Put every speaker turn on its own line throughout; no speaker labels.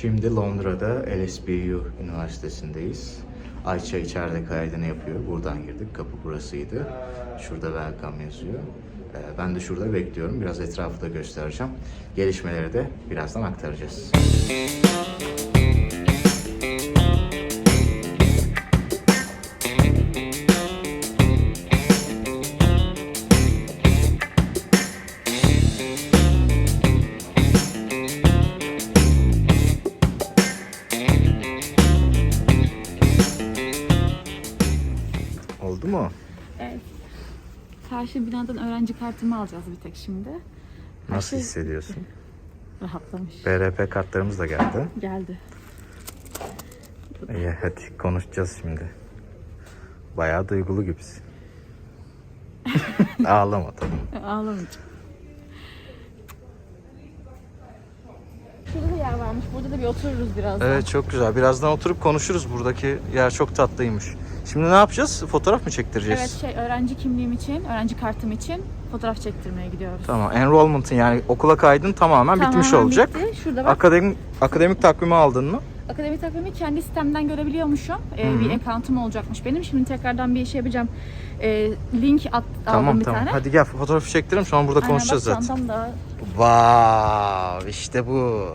Şimdi Londra'da LSBU Üniversitesi'ndeyiz. Ayça içeride kaydını yapıyor. Buradan girdik. Kapı burasıydı. Şurada welcome yazıyor. Ee, Ben de şurada bekliyorum. Biraz etrafı da göstereceğim. Gelişmeleri de birazdan aktaracağız.
Karşı binadan öğrenci kartımı alacağız bir tek şimdi. Her
Nasıl
şey
hissediyorsun?
Rahatlamış.
BRP kartlarımız da geldi.
Geldi.
İyi hadi konuşacağız şimdi. Bayağı duygulu gibisin. Ağlama tamam.
Ağlamayacağım. Şurada da yer varmış. Burada da bir otururuz birazdan.
Evet çok güzel. Birazdan oturup konuşuruz. Buradaki yer çok tatlıymış. Şimdi ne yapacağız? Fotoğraf mı çektireceğiz?
Evet şey öğrenci kimliğim için, öğrenci kartım için fotoğraf çektirmeye gidiyoruz.
Tamam. Enrollment'ın yani okula kaydın tamamen bitmiş
Tamamen
olacak.
bitti. Şurada bak
Akademik akademik takvimi aldın mı?
akademi takvimi kendi sistemden görebiliyormuşum. Ee, bir account'um olacakmış benim. Şimdi tekrardan bir şey yapacağım. Ee, link at,
tamam
aldım bir
tamam.
tane.
Hadi gel fotoğrafı çektirelim sonra burada
Aynen,
konuşacağız
bak,
zaten.
da
Vav işte bu.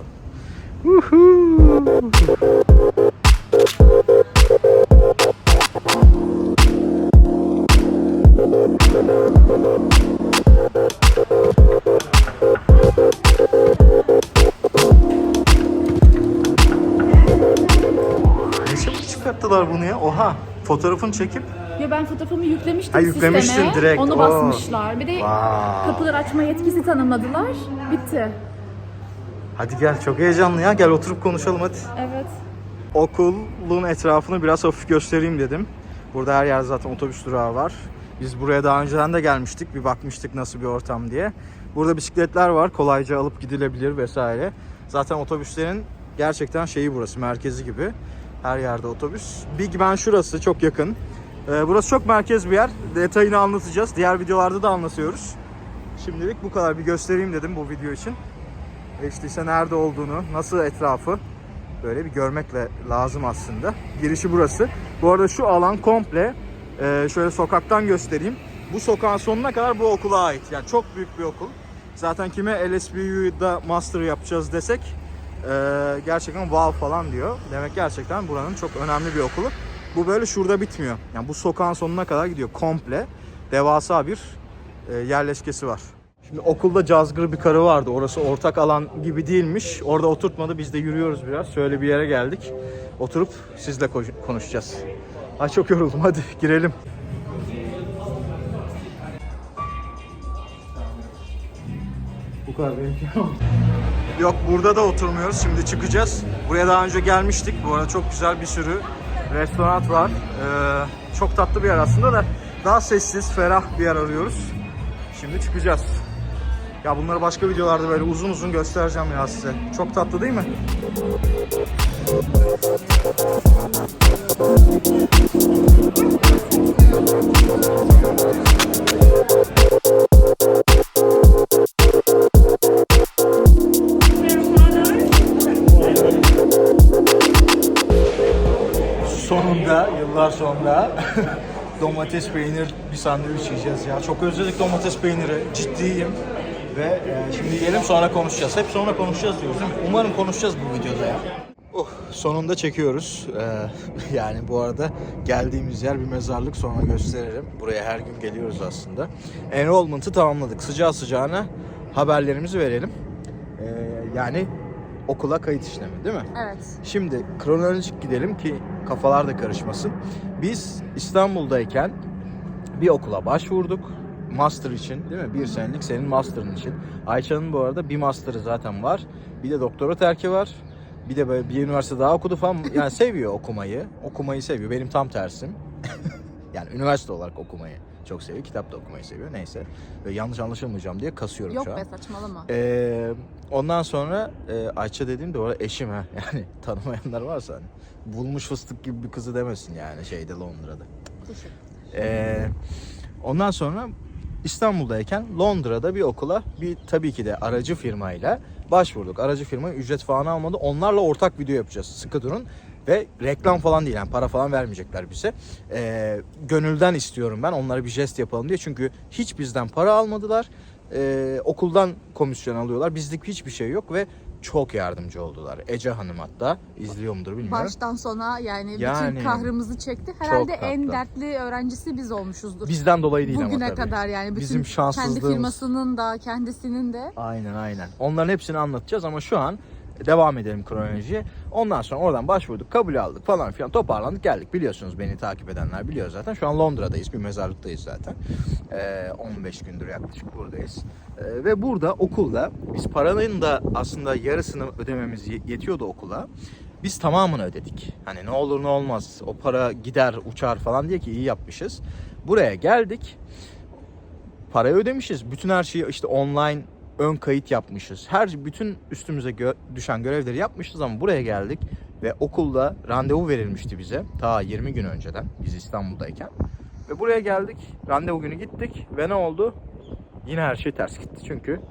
Uhu. Çıkarttılar bunu ya. Oha. Fotoğrafını çekip
Ya ben fotoğrafımı yüklemiştim
Ha, yüklemiştin
sisteme.
direkt.
Onu
Oo.
basmışlar. Bir de
Vav.
kapıları açma yetkisi tanımladılar. Bitti.
Hadi gel çok heyecanlı ya. Gel oturup konuşalım hadi.
Evet.
Okulun etrafını biraz hafif göstereyim dedim. Burada her yer zaten otobüs durağı var. Biz buraya daha önceden de gelmiştik. Bir bakmıştık nasıl bir ortam diye. Burada bisikletler var. Kolayca alıp gidilebilir vesaire. Zaten otobüslerin gerçekten şeyi burası. Merkezi gibi. Her yerde otobüs. Big Ben şurası çok yakın. Ee, burası çok merkez bir yer. Detayını anlatacağız. Diğer videolarda da anlatıyoruz. Şimdilik bu kadar bir göstereyim dedim bu video için. E işte ise nerede olduğunu, nasıl etrafı böyle bir görmekle lazım aslında. Girişi burası. Bu arada şu alan komple e, şöyle sokaktan göstereyim. Bu sokağın sonuna kadar bu okula ait. Yani çok büyük bir okul. Zaten kime LSBU'da master yapacağız desek e, gerçekten wow falan diyor. Demek gerçekten buranın çok önemli bir okulu. Bu böyle şurada bitmiyor. Yani bu sokağın sonuna kadar gidiyor komple. Devasa bir e, yerleşkesi var. Şimdi okulda cazgır bir karı vardı. Orası ortak alan gibi değilmiş. Orada oturtmadı. Biz de yürüyoruz biraz. Şöyle bir yere geldik. Oturup sizle ko- konuşacağız. Ay çok yoruldum. Hadi girelim. Bu kadar benimki. Yok burada da oturmuyoruz. Şimdi çıkacağız. Buraya daha önce gelmiştik. Bu arada çok güzel bir sürü restoran var. Ee, çok tatlı bir yer aslında da daha sessiz, ferah bir yer arıyoruz. Şimdi çıkacağız. Ya bunları başka videolarda böyle uzun uzun göstereceğim ya size. Çok tatlı değil mi? Yıllar sonra domates peynir bir sandviç yiyeceğiz ya. Çok özledik domates peyniri. Ciddiyim. Ve e, şimdi yiyelim sonra konuşacağız. Hep sonra konuşacağız diyoruz değil mi? Umarım konuşacağız bu videoda ya. Oh, sonunda çekiyoruz. Ee, yani bu arada geldiğimiz yer bir mezarlık sonra gösteririm. Buraya her gün geliyoruz aslında. Enrollment'ı tamamladık. Sıcağı sıcağına haberlerimizi verelim. Ee, yani okula kayıt işlemi değil mi?
Evet.
Şimdi kronolojik gidelim ki kafalar da karışmasın. Biz İstanbul'dayken bir okula başvurduk. Master için değil mi? Bir senelik senin master'ın için. Ayça'nın bu arada bir master'ı zaten var. Bir de doktora terki var. Bir de böyle bir üniversite daha okudu falan. Yani seviyor okumayı. Okumayı seviyor. Benim tam tersim. yani üniversite olarak okumayı çok seviyor. Kitap da okumayı seviyor. Neyse. Böyle yanlış anlaşılmayacağım diye kasıyorum
Yok
şu an.
be saçmalama.
Ee, ondan sonra e, Ayça dediğim de orada eşim ha. Yani tanımayanlar varsa hani bulmuş fıstık gibi bir kızı demesin yani şeyde Londra'da. Ee, ondan sonra İstanbul'dayken Londra'da bir okula bir tabii ki de aracı firmayla Başvurduk. Aracı firma ücret falan almadı. Onlarla ortak video yapacağız. Sıkı durun. Ve reklam falan değil yani para falan vermeyecekler bize. Ee, gönülden istiyorum ben onlara bir jest yapalım diye. Çünkü hiç bizden para almadılar. Ee, okuldan komisyon alıyorlar. Bizlik hiçbir şey yok ve çok yardımcı oldular. Ece Hanım hatta izliyor mudur bilmiyorum.
Baştan sona yani,
Yani,
bütün kahrımızı çekti. Herhalde en dertli öğrencisi biz olmuşuzdur.
Bizden dolayı değil
Bugüne
ama tabii.
kadar yani bütün
Bizim
kendi
şanssızlığımız.
firmasının da kendisinin de
Aynen aynen. Onların hepsini anlatacağız ama şu an devam edelim kronolojiye. Ondan sonra oradan başvurduk, kabul aldık falan filan toparlandık geldik. Biliyorsunuz beni takip edenler biliyor zaten. Şu an Londra'dayız, bir mezarlıktayız zaten. Ee, 15 gündür yaklaşık buradayız. Ee, ve burada okulda biz paranın da aslında yarısını ödememiz ye- yetiyordu okula. Biz tamamını ödedik. Hani ne olur ne olmaz o para gider uçar falan diye ki iyi yapmışız. Buraya geldik parayı ödemişiz. Bütün her şeyi işte online ön kayıt yapmışız. Her bütün üstümüze gö- düşen görevleri yapmışız ama buraya geldik ve okulda randevu verilmişti bize ta 20 gün önceden biz İstanbul'dayken. Ve buraya geldik. Randevu günü gittik ve ne oldu? Yine her şey ters gitti çünkü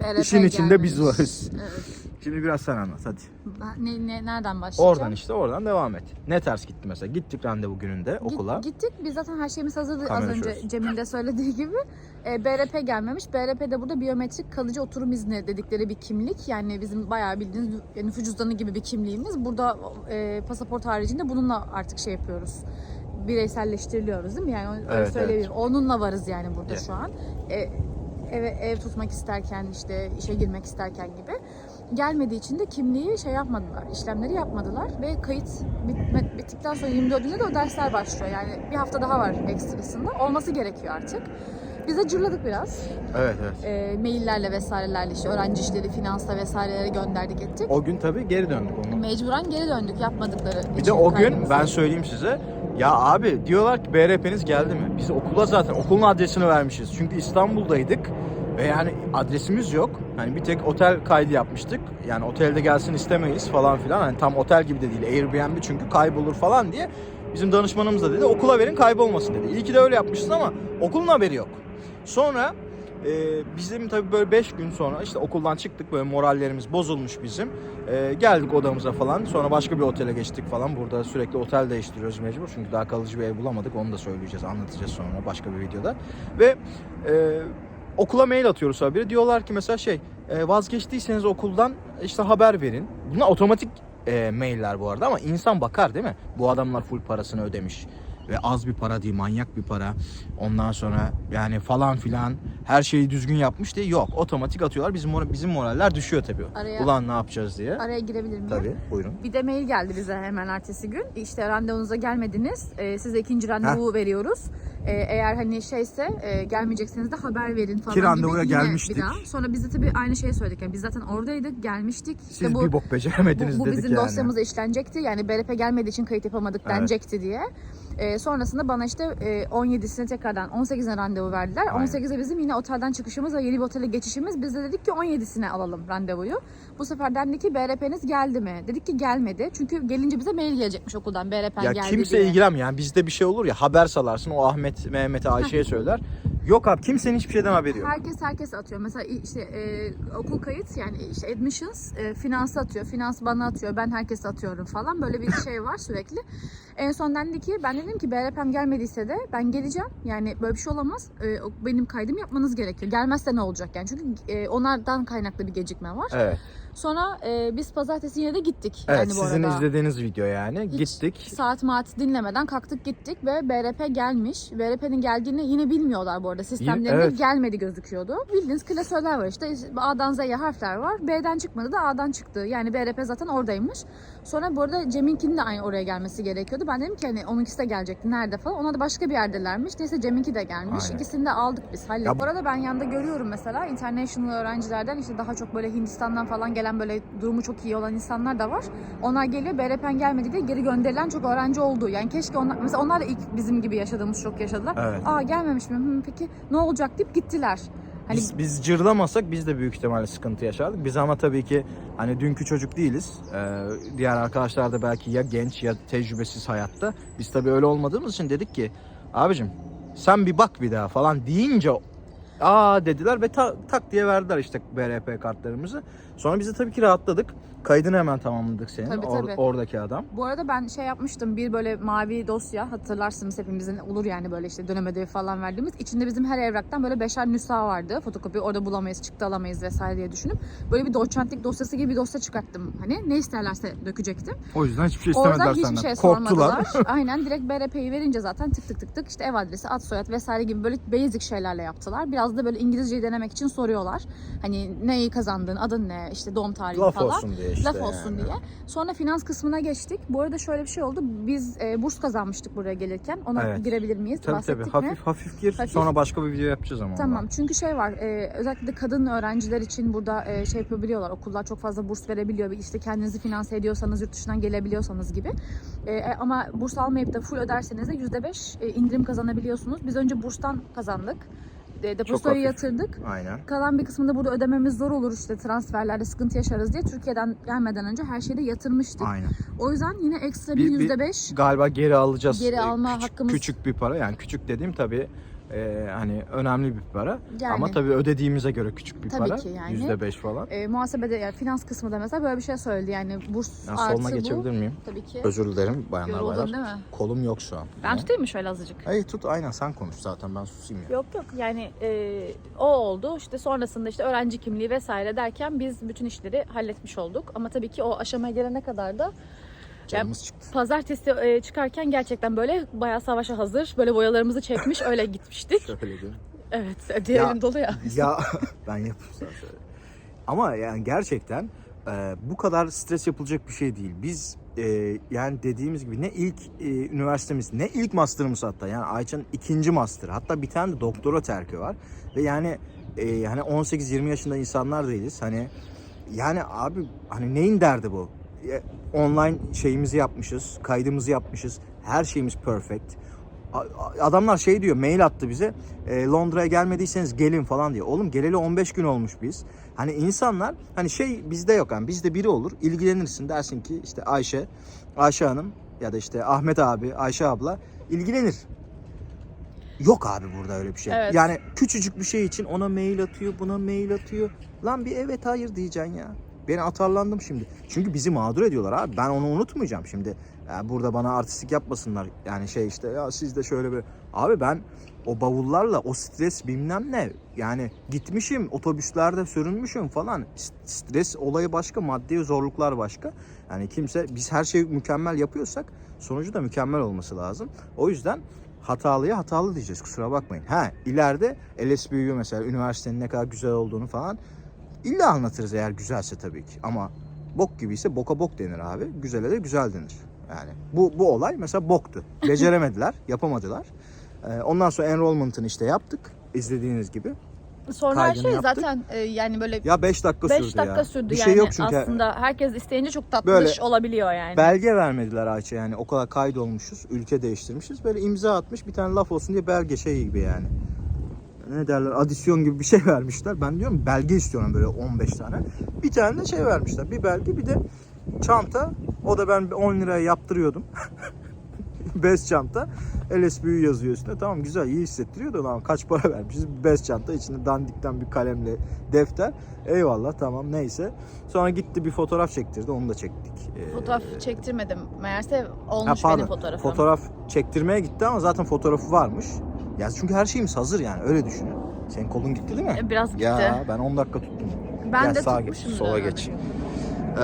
BRP
işin içinde biz
gelmemiş.
varız.
Evet.
Şimdi biraz sen anlat hadi.
Ne, ne, nereden başlayacağım?
Oradan işte oradan devam et. Ne ters gitti mesela? Gittik randevu gününde okula.
Gittik. Biz zaten her şeyimiz hazırdı az
Kamera
önce
şurası.
Cem'in de söylediği gibi. E, BRP gelmemiş. BRP de burada biyometrik kalıcı oturum izni dedikleri bir kimlik. Yani bizim bayağı bildiğiniz nüfus cüzdanı gibi bir kimliğimiz. Burada e, pasaport haricinde bununla artık şey yapıyoruz. Bireyselleştiriliyoruz değil mi? Yani öyle
Evet,
söyleyebilirim. Onunla varız yani burada
Evet.
şu an. E, eve, ev tutmak isterken işte işe girmek isterken gibi. Gelmediği için de kimliği şey yapmadılar, işlemleri yapmadılar ve kayıt bitme, bittikten sonra 24'ünde de o dersler başlıyor. Yani bir hafta daha var ekstrasında. Olması gerekiyor artık. Biz de cırladık biraz.
Evet evet.
E, maillerle vesairelerle işte öğrenci işleri, finansla vesaireleri gönderdik ettik.
O gün tabii geri döndük onu.
Mecburen geri döndük yapmadıkları
Bir de o gün
kaydımızı.
ben söyleyeyim size. Ya abi diyorlar ki BRP'niz geldi mi? Biz okula zaten okulun adresini vermişiz. Çünkü İstanbul'daydık ve yani adresimiz yok. Hani bir tek otel kaydı yapmıştık. Yani otelde gelsin istemeyiz falan filan. Hani tam otel gibi de değil. Airbnb çünkü kaybolur falan diye. Bizim danışmanımız da dedi okula verin kaybolmasın dedi. İyi ki de öyle yapmışız ama okulun haberi yok. Sonra e, bizim tabii böyle 5 gün sonra işte okuldan çıktık böyle morallerimiz bozulmuş bizim. E, geldik odamıza falan sonra başka bir otele geçtik falan. Burada sürekli otel değiştiriyoruz mecbur çünkü daha kalıcı bir ev bulamadık onu da söyleyeceğiz anlatacağız sonra başka bir videoda. Ve e, okula mail atıyoruz haberi diyorlar ki mesela şey e, vazgeçtiyseniz okuldan işte haber verin. Bunlar otomatik e, mailler bu arada ama insan bakar değil mi? Bu adamlar full parasını ödemiş ve az bir para değil manyak bir para. Ondan sonra yani falan filan her şeyi düzgün yapmış diye yok. Otomatik atıyorlar. Bizim mora- bizim moraller düşüyor tabii.
Araya-
Ulan ne yapacağız diye.
Araya girebilir miyim?
Tabii buyurun.
Bir de mail geldi bize hemen ertesi gün. İşte randevunuza gelmediniz. Ee, size ikinci randevu veriyoruz. Ee, eğer hani şeyse e, gelmeyecekseniz de haber verin falan
Ki randevuya
gibi. Yine
gelmiştik.
Bir daha. Sonra biz de tabii aynı şeyi söyledik. Yani biz zaten oradaydık, gelmiştik. İşte
Siz
bu,
bir bok beceremediniz
bu, bu
dedik
bizim
yani.
dosyamıza işlenecekti. Yani BRP gelmediği için kayıt yapamadık
Evet.
denecekti diye. Ee, sonrasında bana işte e, 17'sine tekrardan 18'ine randevu verdiler.
Aynen.
18'e bizim yine otelden çıkışımız ve yeni bir otele geçişimiz. Biz de dedik ki 17'sine alalım randevuyu. Bu sefer dendi ki BRP'niz geldi mi? Dedik ki gelmedi. Çünkü gelince bize mail gelecekmiş okuldan BRP
Ya
geldi
kimse
diye.
ilgilenmiyor. Yani bizde bir şey olur ya haber salarsın o Ahmet, Mehmet'e, Ayşe'ye söyler. Yok abi kimsenin hiçbir şeyden haberi yok.
Herkes herkes atıyor. Mesela işte e, okul kayıt yani işte admissions e, finansı atıyor. Finans bana atıyor. Ben herkese atıyorum falan. Böyle bir şey var sürekli. En son dendi ki ben dedim ki BRP'm gelmediyse de ben geleceğim. Yani böyle bir şey olamaz. E, benim kaydımı yapmanız gerekiyor. Gelmezse ne olacak yani? Çünkü e, onlardan kaynaklı bir gecikme var.
Evet.
Sonra e, biz pazartesi yine de gittik.
Evet
yani bu
sizin
arada.
izlediğiniz video yani.
Hiç
Gittik.
Saat maat dinlemeden kalktık gittik ve BRP gelmiş. BRP'nin geldiğini yine bilmiyorlar bu arada. Sistemlerinde
evet.
gelmedi gözüküyordu. Bildiğiniz klasörler var işte. A'dan Z'ye harfler var. B'den çıkmadı da A'dan çıktı. Yani BRP zaten oradaymış. Sonra bu arada Cem'inkinin de aynı oraya gelmesi gerekiyordu. Ben dedim ki hani onunkisi de gelecekti. Nerede falan. Ona da başka bir yerdelermiş. Neyse Cem'inki de gelmiş.
Aynen.
İkisini de aldık biz. Hallettik. Bu- arada ben yanda görüyorum mesela international öğrencilerden işte daha çok böyle Hindistan'dan falan gelen böyle durumu çok iyi olan insanlar da var. Onlar geliyor BRP'n gelmedi diye geri gönderilen çok öğrenci oldu. Yani keşke onlar mesela onlar da ilk bizim gibi yaşadığımız şok yaşadılar.
Evet.
Aa gelmemiş mi? Hı, peki ne olacak deyip gittiler. Hani
Biz, biz cırlamasak biz de büyük ihtimalle sıkıntı yaşardık. Biz ama tabii ki hani dünkü çocuk değiliz. Ee, diğer arkadaşlar da belki ya genç ya tecrübesiz hayatta. Biz tabii öyle olmadığımız için dedik ki abicim sen bir bak bir daha falan deyince Aa dediler ve ta- tak diye verdiler işte BRP kartlarımızı. Sonra biz de tabii ki rahatladık. Kaydını hemen tamamladık senin.
Tabii,
or-
tabii.
oradaki adam.
Bu arada ben şey yapmıştım bir böyle mavi dosya hatırlarsınız hepimizin olur yani böyle işte dönem ödevi falan verdiğimiz. İçinde bizim her evraktan böyle beşer nüsha vardı. Fotokopi orada bulamayız, çıktı alamayız vesaire diye düşünüp böyle bir doçentlik dosyası gibi bir dosya çıkarttım. Hani ne isterlerse dökecektim.
O yüzden hiçbir şey
Oradan hiçbir şey sormadılar. Aynen direkt BRP'yi verince zaten tık tık tık tık işte ev adresi, ad soyad vesaire gibi böyle basic şeylerle yaptılar. Biraz da böyle İngilizceyi denemek için soruyorlar. Hani neyi kazandın, adın ne, işte doğum tarihi
Laf
falan.
olsun diye işte.
Laf olsun
yani.
diye. Sonra finans kısmına geçtik. Bu arada şöyle bir şey oldu. Biz e, burs kazanmıştık buraya gelirken. Ona
Evet.
girebilir miyiz?
Tabii
Bahsettik
tabii.
mi?
Hafif hafif gir.
Hafif.
Sonra başka bir video yapacağız ama.
Tamam
ondan.
çünkü şey var e, özellikle de kadın öğrenciler için burada e, şey yapabiliyorlar okullar çok fazla burs verebiliyor ve işte kendinizi finanse ediyorsanız yurt dışından gelebiliyorsanız gibi E, e, ama burs almayıp da full öderseniz de %5 e, indirim kazanabiliyorsunuz biz önce burstan kazandık depozitoyu yatırdık
Aynen.
kalan bir kısmını burada ödememiz zor olur işte transferlerde sıkıntı yaşarız diye Türkiye'den gelmeden önce her şeyi de yatırmıştık.
Aynen.
O yüzden yine ekstra bir,
bir-
%5
Galiba geri alacağız.
Geri
Ee,
alma
küçük,
hakkımız-
Küçük bir para. Yani küçük dediğim tabii e, hani önemli bir para.
Yani.
Ama tabii ödediğimize göre küçük bir
Tabii
para.
ki yani.
Yüzde beş falan.
e, muhasebede yani finans kısmı da mesela böyle bir şey söyledi yani burs
Ya
artı
soluna
bu.
geçebilir miyim?
Tabii ki.
Özür dilerim bayanlar
Yoruldun
baylar.
değil mi?
Kolum yok şu an.
Ben tutayım mı şöyle azıcık?
Hayır tut aynen sen konuş zaten ben susayım ya.
Yok yok yani e, o oldu işte sonrasında işte öğrenci kimliği vesaire derken biz bütün işleri halletmiş olduk. Ama tabii ki o aşamaya gelene kadar da
Canımız çıktı.
pazartesi e, çıkarken gerçekten böyle bayağı savaşa hazır böyle boyalarımızı çekmiş öyle gitmiştik.
Şöyle diyor.
Evet diğer
Ya-
elim dolu ya.
ya ben yapayım sana şöyle. Ama yani gerçekten e, bu kadar stres yapılacak bir şey değil. Biz e, yani dediğimiz gibi ne ilk e, üniversitemiz ne ilk master'ımız hatta yani Ayça'nın ikinci master hatta bir tane de doktora terki var ve yani e, hani 18-20 yaşında insanlar değiliz hani yani abi hani neyin derdi bu? Online şeyimizi yapmışız, kaydımızı yapmışız, her şeyimiz perfect. Adamlar şey diyor, mail attı bize. e, Londra'ya gelmediyseniz gelin falan diyor. Oğlum geleli 15 gün olmuş biz. Hani insanlar hani şey bizde yok yani bizde biri olur. ilgilenirsin dersin ki işte Ayşe, Ayşe Hanım ya da işte Ahmet abi, Ayşe abla ilgilenir. Yok abi burada öyle bir şey.
Evet.
Yani küçücük bir şey için ona mail atıyor, buna mail atıyor. Lan bir evet hayır diyeceksin ya. Ben atarlandım şimdi. Çünkü bizi mağdur ediyorlar abi. Ben onu unutmayacağım şimdi. Yani burada bana artistik yapmasınlar. Yani şey işte ya siz de şöyle bir... Abi ben o bavullarla o stres bilmem ne. Yani gitmişim otobüslerde sürünmüşüm falan. Stres olayı başka, maddi zorluklar başka. Yani kimse biz her şeyi mükemmel yapıyorsak sonucu da mükemmel olması lazım. O yüzden hatalıya hatalı diyeceğiz kusura bakmayın. Ha ileride LSBU mesela üniversitenin ne kadar güzel olduğunu falan illa anlatırız eğer güzelse tabii ki. Ama bok gibiyse boka bok denir abi. Güzele de güzel denir. Yani bu, bu olay mesela boktu. Beceremediler, yapamadılar. Ee, ondan sonra enrollment'ını işte yaptık. izlediğiniz gibi.
Sonra her
Kaydını
şey
yaptık.
zaten e, yani böyle
Ya 5 dakika
5
sürdü
dakika
ya.
sürdü
Bir
yani
şey yok çünkü.
aslında herkes isteyince çok tatlış
Böyle
olabiliyor yani.
Belge vermediler Ayça yani. O kadar kaydolmuşuz, ülke değiştirmişiz. Böyle imza atmış bir tane laf olsun diye belge şey gibi yani. Ne derler adisyon gibi bir şey vermişler. Ben diyorum belge istiyorum böyle 15 tane. Bir tane de şey vermişler. Bir belge bir de çanta. O da ben 10 liraya yaptırıyordum. Bez çanta. LSBU yazıyor üstüne. Tamam güzel iyi hissettiriyor da lan kaç para vermişiz? Bez çanta içinde dandikten bir kalemle defter. Eyvallah tamam neyse. Sonra gitti bir fotoğraf çektirdi onu da çektik. Ee,
Fotoğraf çektirmedim. Meğerse
Ha,
olmuş
pardon.
benim fotoğrafım.
Fotoğraf çektirmeye gitti ama zaten fotoğrafı varmış. Ya çünkü her şeyimiz hazır yani öyle düşünün. Senin kolun gitti değil mi?
E, Biraz gitti.
Ya ben 10 dakika tuttum.
ben
Gel
de
sağa geç, sola geç. Ee,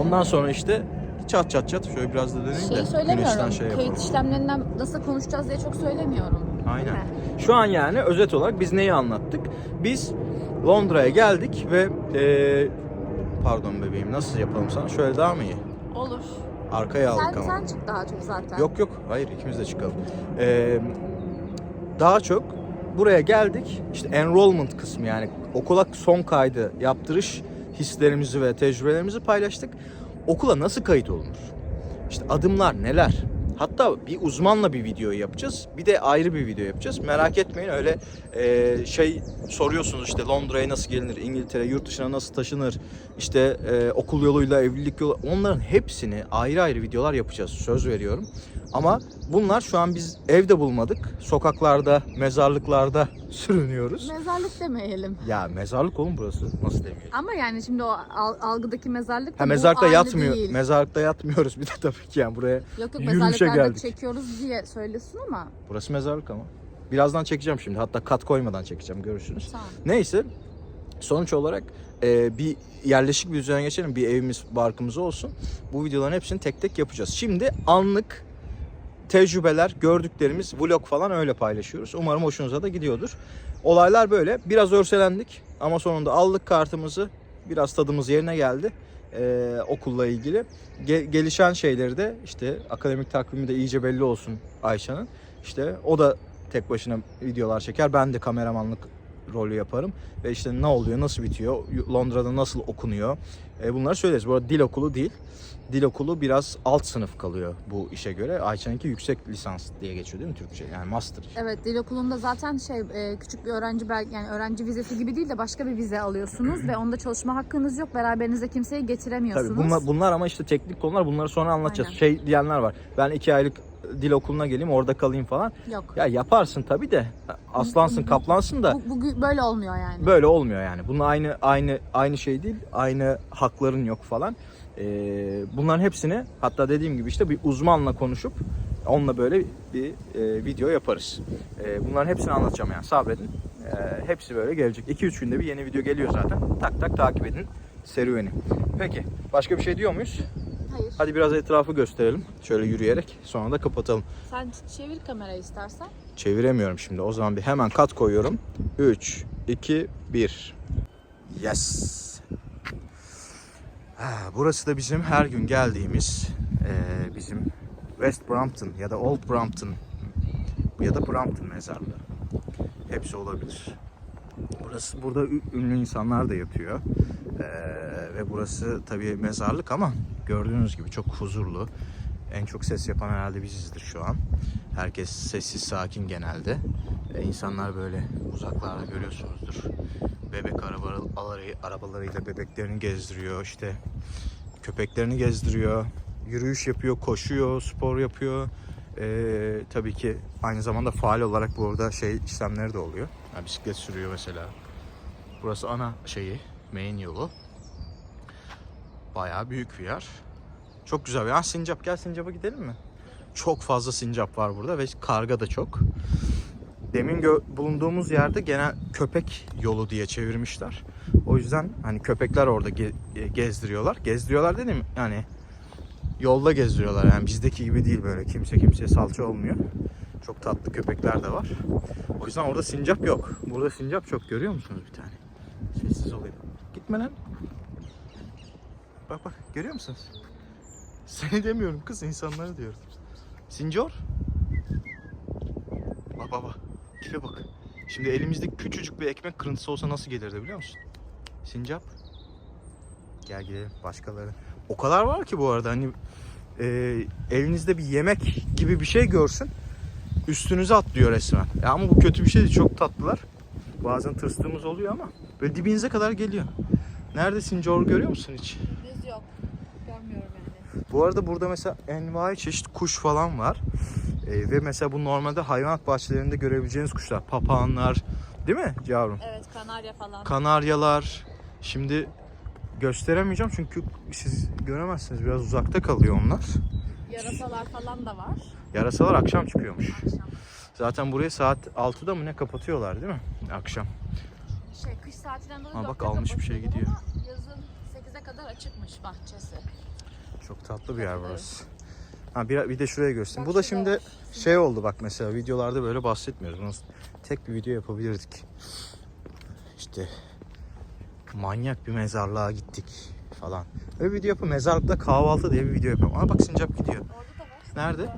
ondan sonra işte çat çat çat şöyle biraz da döneyim de
Şeyi
güneşten
söylemiyorum.
şey
Kayıt
yapalım.
işlemlerinden nasıl konuşacağız diye çok söylemiyorum.
Aynen.
He.
Şu an yani özet olarak biz neyi anlattık? Biz Londra'ya geldik ve e, pardon bebeğim nasıl yapalım sana? Şöyle daha mı iyi?
Olur.
Arkaya aldık
Sen,
ama.
sen çık daha çok zaten.
Yok yok hayır ikimiz de çıkalım. Ee, daha çok buraya geldik işte enrollment kısmı yani okula son kaydı yaptırış hislerimizi ve tecrübelerimizi paylaştık. Okula nasıl kayıt olunur? İşte adımlar neler? Hatta bir uzmanla bir video yapacağız. Bir de ayrı bir video yapacağız. Merak etmeyin öyle e, şey soruyorsunuz işte Londra'ya nasıl gelinir, İngiltere yurt dışına nasıl taşınır, işte e, okul yoluyla evlilik yolu onların hepsini ayrı ayrı videolar yapacağız. Söz veriyorum. Ama bunlar şu an biz evde bulmadık. Sokaklarda, mezarlıklarda sürünüyoruz.
Mezarlık demeyelim.
Ya mezarlık oğlum burası. Nasıl demeyelim?
Ama yani şimdi o al- algıdaki mezarlık da
Ha
bu
mezarlıkta
aynı
yatmıyor.
değil.
Mezarlıkta yatmıyoruz bir de tabii ki yani buraya.
Yok yok mezarlıklarda
geldik.
çekiyoruz diye söylesin ama
Burası mezarlık ama. Birazdan çekeceğim şimdi. Hatta kat koymadan çekeceğim. Görürsünüz.
tamam.
Neyse sonuç olarak e, bir yerleşik bir düzene geçelim. Bir evimiz, barkımız olsun. Bu videoların hepsini tek tek yapacağız. Şimdi anlık tecrübeler, gördüklerimiz, vlog falan öyle paylaşıyoruz. Umarım hoşunuza da gidiyordur. Olaylar böyle. Biraz örselendik ama sonunda aldık kartımızı. Biraz tadımız yerine geldi e, okulla ilgili. Ge- gelişen şeyleri de işte akademik takvimi de iyice belli olsun Ayşe'nin. İşte o da tek başına videolar çeker. Ben de kameramanlık rolü yaparım. Ve işte ne oluyor, nasıl bitiyor, Londra'da nasıl okunuyor. E, bunları söyleriz. Bu arada dil okulu değil. Dil okulu biraz alt sınıf kalıyor bu işe göre. Ayça'nınki yüksek lisans diye geçiyor değil mi Türkçe? Yani master.
Evet dil okulunda zaten şey e, küçük bir öğrenci belge yani öğrenci vizesi gibi değil de başka bir vize alıyorsunuz ve onda çalışma hakkınız yok. Beraberinize kimseyi getiremiyorsunuz.
Tabii bunlar, bunlar ama işte teknik konular bunları sonra anlatacağız.
Aynen.
Şey diyenler var. Ben iki aylık dil okuluna geleyim orada kalayım falan.
Yok.
Ya yaparsın tabii de aslansın kaplansın da
Bu, bu böyle olmuyor yani.
böyle olmuyor yani. Bunun aynı aynı aynı şey değil. Aynı hakların yok falan. Ee, bunların hepsini hatta dediğim gibi işte bir uzmanla konuşup onunla böyle bir e, video yaparız. Ee, bunların hepsini anlatacağım yani sabredin. Ee, hepsi böyle gelecek. 2-3 günde bir yeni video geliyor zaten. Tak tak takip edin serüveni. Peki başka bir şey diyor muyuz?
Hayır.
Hadi biraz etrafı gösterelim. Şöyle yürüyerek sonra da kapatalım.
Sen çevir kamerayı istersen.
Çeviremiyorum şimdi. O zaman bir hemen kat koyuyorum. 3, 2, 1. Yes. Burası da bizim her gün geldiğimiz eee, bizim West Brompton ya da Old Brompton ya da Brompton mezarlığı. Hepsi olabilir. Burası burada ünlü insanlar da yatıyor. Eee, ve burası tabii mezarlık ama gördüğünüz gibi çok huzurlu. En çok ses yapan herhalde bizizdir şu an. Herkes sessiz sakin genelde. E, insanlar böyle uzaklarda görüyorsunuzdur. Bebek arabaları, arabalarıyla bebeklerini gezdiriyor. işte köpeklerini gezdiriyor. Yürüyüş yapıyor, koşuyor, spor yapıyor. E, tabii ki aynı zamanda faal olarak burada şey işlemleri de oluyor. Yani bisiklet sürüyor mesela. Burası ana şeyi, main yolu. Bayağı büyük bir yer. Çok güzel bir yer. Sincap gel Sincap'a gidelim mi? Çok fazla sincap var burada ve karga da çok. Demin bulunduğumuz yerde genel köpek yolu diye çevirmişler. O yüzden hani köpekler orada ge- gezdiriyorlar. Gezdiriyorlar dedim yani yolda gezdiriyorlar yani bizdeki gibi değil böyle kimse kimseye salça olmuyor. Çok tatlı köpekler de var. O yüzden orada sincap yok. Burada sincap çok görüyor musunuz bir tane? Sessiz olayım. Gitme lan. Bak bak görüyor musunuz? Seni demiyorum kız insanları diyorum. Sincor. Bak bak bak. Tipe bak. Şimdi elimizde küçücük bir ekmek kırıntısı olsa nasıl gelirdi biliyor musun? Sincap. Gel gidelim başkaları. O kadar var ki bu arada hani e, elinizde bir yemek gibi bir şey görsün. Üstünüze atlıyor resmen. Ya ama bu kötü bir şey değil. Çok tatlılar. Bazen tırstığımız oluyor ama böyle dibinize kadar geliyor. Nerede sincor görüyor musun hiç?
Düz yok. Görmüyorum yani.
Bu arada burada mesela envai çeşit kuş falan var. Ee, ve mesela bu normalde hayvanat bahçelerinde görebileceğiniz kuşlar. Papağanlar, değil mi yavrum?
Evet kanarya falan.
Kanaryalar. Şimdi gösteremeyeceğim çünkü siz göremezsiniz. Biraz uzakta kalıyor onlar.
Yarasalar falan da var.
Yarasalar akşam çıkıyormuş. Zaten burayı saat 6'da mı ne kapatıyorlar değil mi? Akşam.
Şey kış saatinden dolayı
Ha, bak almış bir şey gidiyor.
ama Yazın 8'e kadar açıkmış bahçesi.
Çok tatlı bir yer burası. Ha bir, bir de şuraya göstereyim.
Bak
Bu da
şurada
şimdi
var.
şey oldu bak mesela videolarda böyle bahsetmiyoruz. Bunu tek bir video yapabilirdik. İşte manyak bir mezarlığa gittik falan. Öyle bir video yapalım. Mezarlıkta kahvaltı diye bir video yapalım. Aa bak sincap gidiyor.
Orada da var.
Nerede?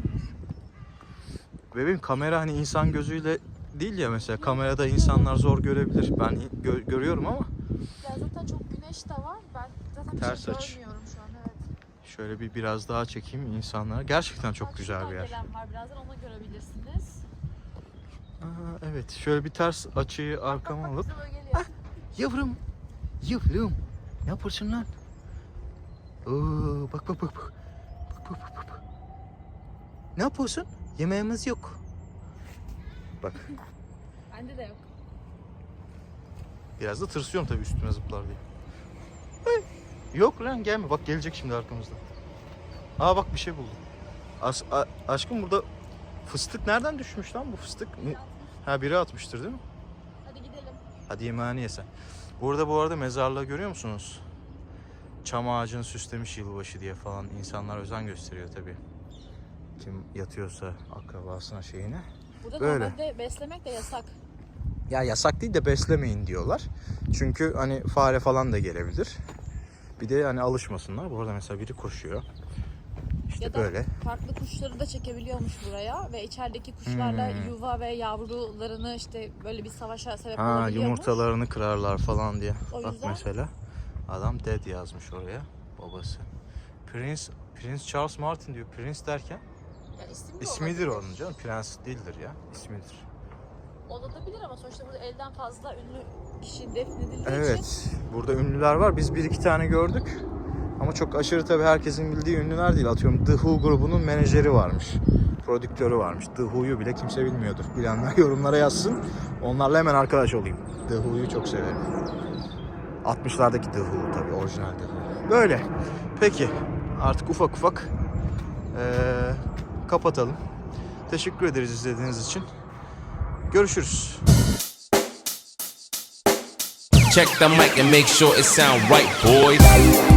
Bebeğim kamera hani insan gözüyle değil ya mesela kamerada insanlar zor görebilir. Ben gö- görüyorum ama
Ya zaten çok güneş de var. Ben zaten bir
Ters
şey
aç.
görmüyorum şu an. Evet.
şöyle bir biraz daha çekeyim insanlara. Gerçekten çok
Bak
güzel bir yer.
gelen var birazdan onu görebilirsiniz.
Aa, evet şöyle bir ters açıyı arkama alıp
bize böyle geliyor.
Yavrum. Yavrum. Ne yaparsın lan? Oo, bak bak bak bak. Bak bak bak bak. Ne yapıyorsun? Yemeğimiz yok. Bak
Bende de yok.
biraz da tırsıyorum tabii üstüme zıplar diye. Hey, Yok lan gelme. Bak gelecek şimdi arkamızdan. Aa bak bir şey buldum. As- a- aşkım burada fıstık nereden düşmüş lan bu fıstık? Ha biri atmıştır değil mi?
Hadi gidelim.
Hadi yemeğini yesen. Burada bu arada mezarlığı görüyor musunuz? Çam ağacını süslemiş yılbaşı diye falan insanlar özen gösteriyor tabii. Kim yatıyorsa akrabasına şeyine.
Burada
Böyle.
normalde beslemek de yasak.
Ya yasak değil de beslemeyin diyorlar. Çünkü hani fare falan da gelebilir. Bir de hani alışmasınlar. Bu arada mesela biri koşuyor. İşte
Ya da
böyle.
farklı kuşları da çekebiliyormuş buraya ve içerideki kuşlarla
Hmm.
yuva ve yavrularını işte böyle bir savaşa sebep
Ha
olabiliyormuş.
yumurtalarını kırarlar falan diye.
O
Bak
yüzden-
mesela adam dead yazmış oraya babası. Prince Prince Charles Martin diyor. Prince derken
Ya isim de
ismidir
olabilir.
onun canım. Prens değildir ya. İsmidir.
Olabilir ama sonuçta burada elden fazla ünlü kişi defnedildiği için
Evet. Burada ünlüler var. Biz bir iki tane gördük. Ama çok aşırı tabii herkesin bildiği ünlüler değil. Atıyorum The Who grubunun menajeri varmış. Prodüktörü varmış. The Who'yu bile kimse bilmiyordur. Bilenler yorumlara yazsın. Onlarla hemen arkadaş olayım. The Who'yu çok severim. 60'lardaki The Who tabii. Orijinal The Who. Böyle. Peki. Artık ufak ufak eee, kapatalım. Teşekkür ederiz izlediğiniz için. Görüşürüz.
Check the mic and make sure it sound right, boys.